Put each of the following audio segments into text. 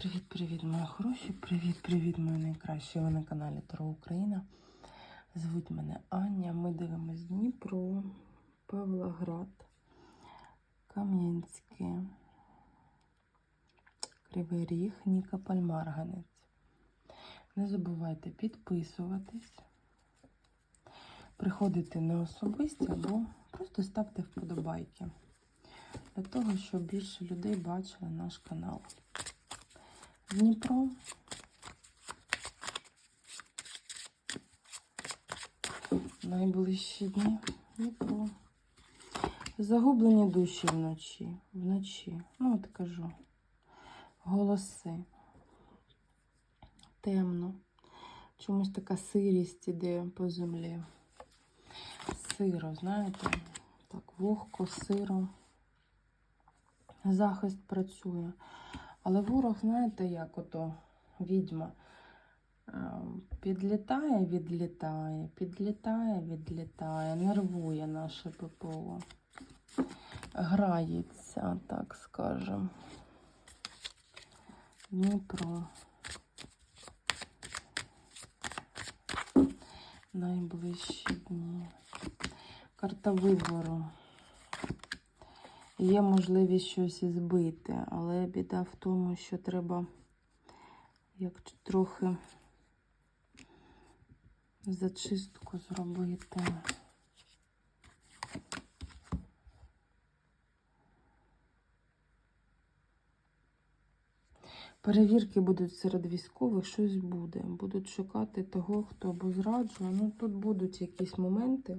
Привіт-привіт, мої хороші! Привіт-привіт, мої найкращі! Ви на каналі Таро Україна. Звуть мене Аня. Ми дивимось Дніпро, Павлоград, Кам'янське, Кривий Ріг, Нікополь, Марганець. Не забувайте підписуватись, приходити на особисті або просто ставте вподобайки. Для того, щоб більше людей бачили наш канал. Дніпро. Найближчі дні. Дніпро. Загублені душі вночі. Вночі. Ну, от кажу. Голоси. Темно. Чомусь така сирість іде по землі. Сиро, знаєте? Так, вогко, сиро. Захист працює. Але ворог, знаєте, як ото відьма. е, Підлітає, відлітає, підлітає, відлітає, нервує наше ППО. Грається, так скажем. Дніпро. Найближчі дні. Карта вибору. Є можливість щось збити, але біда в тому, що треба як трохи зачистку зробити. Перевірки будуть серед військових, щось буде. Будуть шукати того, хто або зраджує. Ну, тут будуть якісь моменти.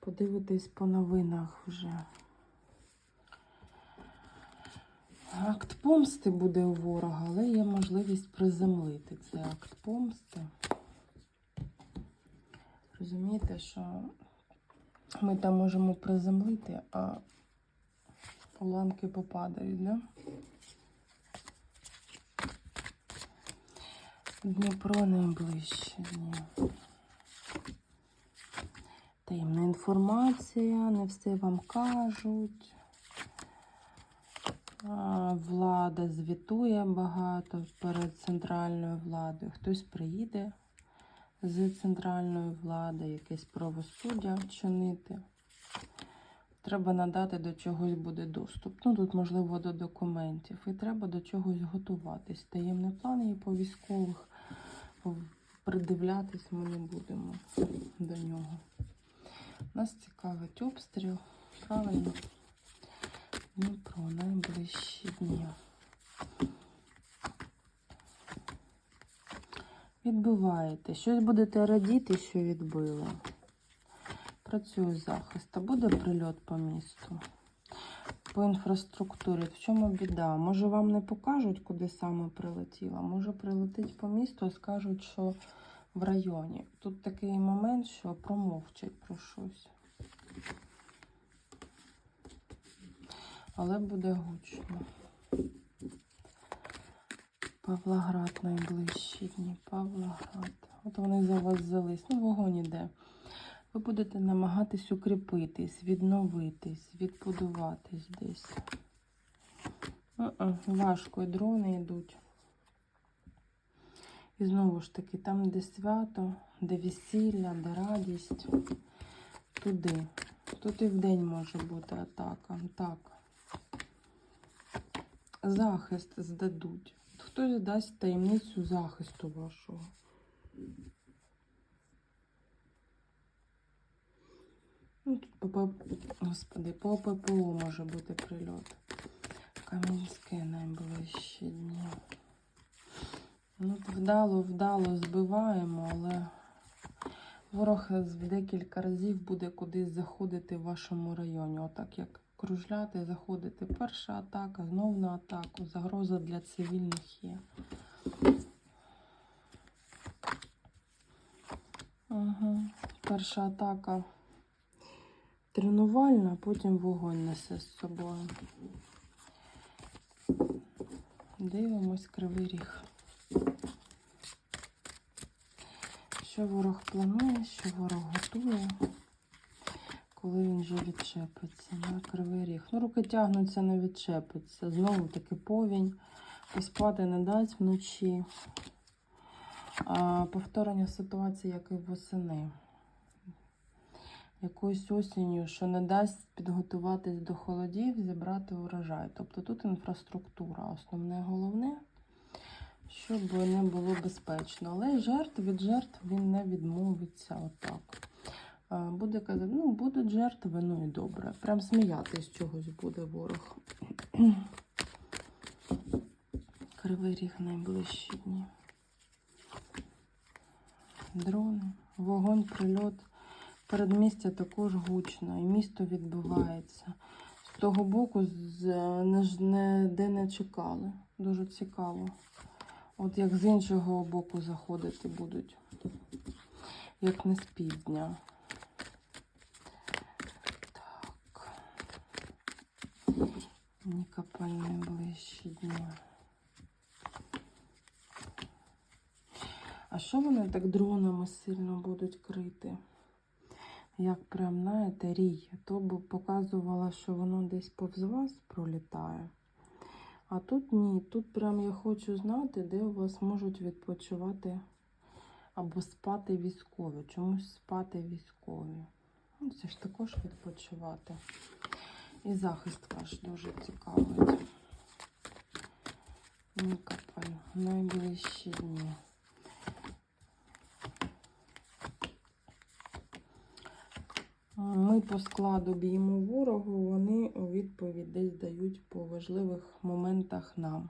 Подивитись по новинах вже. Акт помсти буде у ворога, але є можливість приземлити цей акт помсти. Розумієте, що ми там можемо приземлити, а уламки попадають, да? Дніпро найближче дні. Таємна інформація, не все вам кажуть. Влада звітує багато перед центральною владою. Хтось приїде з центральної влади, якесь правосуддя чинити. Треба надати до чогось буде доступ. Ну, тут, можливо, до документів. І треба до чогось готуватись. Таємний план є по військових. Придивлятись ми не будемо до нього. Нас цікавить обстріл. Правильно. Дніпро найближчі дні. Відбиваєте. Щось будете радіти, що відбили. Працює захист. А буде прильот по місту. По інфраструктурі. В чому біда? Може вам не покажуть, куди саме прилетіло. Може прилетить по місту і скажуть, що в районі. Тут такий момент, що промовчать про щось. Але буде гучно. Павлоград найближчі дні. Павлоград. От вони за вас взялись. Ну, вогонь іде. Ви будете намагатись укріпитись, відновитись, відбудуватись десь. Uh-uh, важко, і дрони йдуть. І знову ж таки, там, де свято, де весілля, де радість, туди. Тут і в день може бути атака. Так захист здадуть. Хтось дасть таємницю захисту вашого. Ну, тут по, Господи, по ППО може бути прильот. Кам'янське найближчі дні. Ну, вдало, вдало збиваємо, але ворог в декілька разів буде кудись заходити в вашому районі. Отак як кружляти, заходити. Перша атака, знов на атаку. Загроза для цивільних є. Угу. Перша атака тренувальна, потім вогонь несе з собою. Дивимось кривий ріг. Що ворог планує, що ворог готує коли він вже відчепиться на кривий ріг. Ну, руки тягнуться, не відчепиться. Знову таки повінь. і спати не дасть вночі. А, повторення ситуації, як і восени. Якоюсь осінню, що не дасть підготуватись до холодів, зібрати урожай. Тобто тут інфраструктура, основне головне, щоб не було безпечно. Але жертв від жертв він не відмовиться отак. А, Буде казати, ну, будуть жертви, ну і добре. Прям сміятись чогось буде ворог. Кривий ріг найближчі дні. Дрони, вогонь, прильот. Передмістя також гучно, і місто відбувається. З того боку, з, не, не, де не чекали. Дуже цікаво. От як з іншого боку заходити будуть, як не з півдня. Нікопаль найближчі дні. А що вони так дронами сильно будуть крити? Як прям, знаєте, рій. То б показувала, що воно десь повз вас пролітає. А тут ні. Тут прям я хочу знати, де у вас можуть відпочивати або спати військові. Чомусь спати військові. Ну, це ж також відпочивати. І захист ваш дуже цікавить. Нікопаль. Найближчі дні. Ми по складу б'ємо ворогу, вони у відповідь десь дають по важливих моментах нам.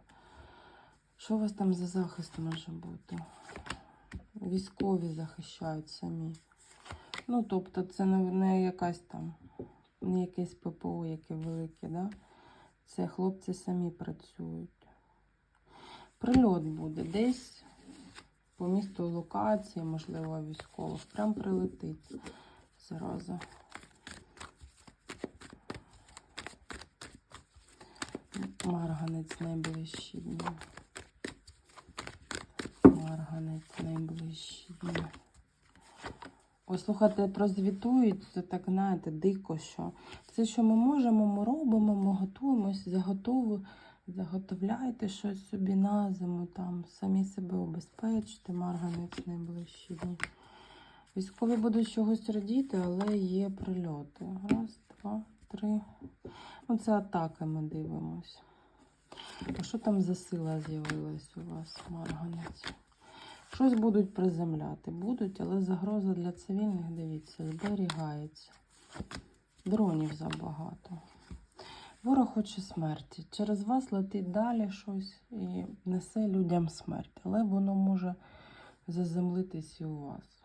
Що у вас там за захист може бути? Військові захищають самі. Ну, тобто, це не якась там, не якесь ППО, яке велике, да? Це хлопці самі працюють. Прильот буде десь по місту локації, можливо, військових. Прям прилетить зараза. Марганець найближчі дні. Марганець найближчі дні. Ось, слухайте, прозвітують, це так, знаєте, дико, що все, що ми можемо, ми робимо, ми готуємось, заготову, заготовляйте щось собі на зиму, там, самі себе обезпечте, марганець найближчі дні. Військові будуть чогось радіти, але є прильоти. Раз, два, три. Ну, це атаки ми дивимось. А що там за сила з'явилась у вас, Марганець? Щось будуть приземляти. Будуть, але загроза для цивільних, дивіться, зберігається. Дронів забагато. Ворог хоче смерті. Через вас летить далі щось і несе людям смерть. Але воно може заземлитись і у вас.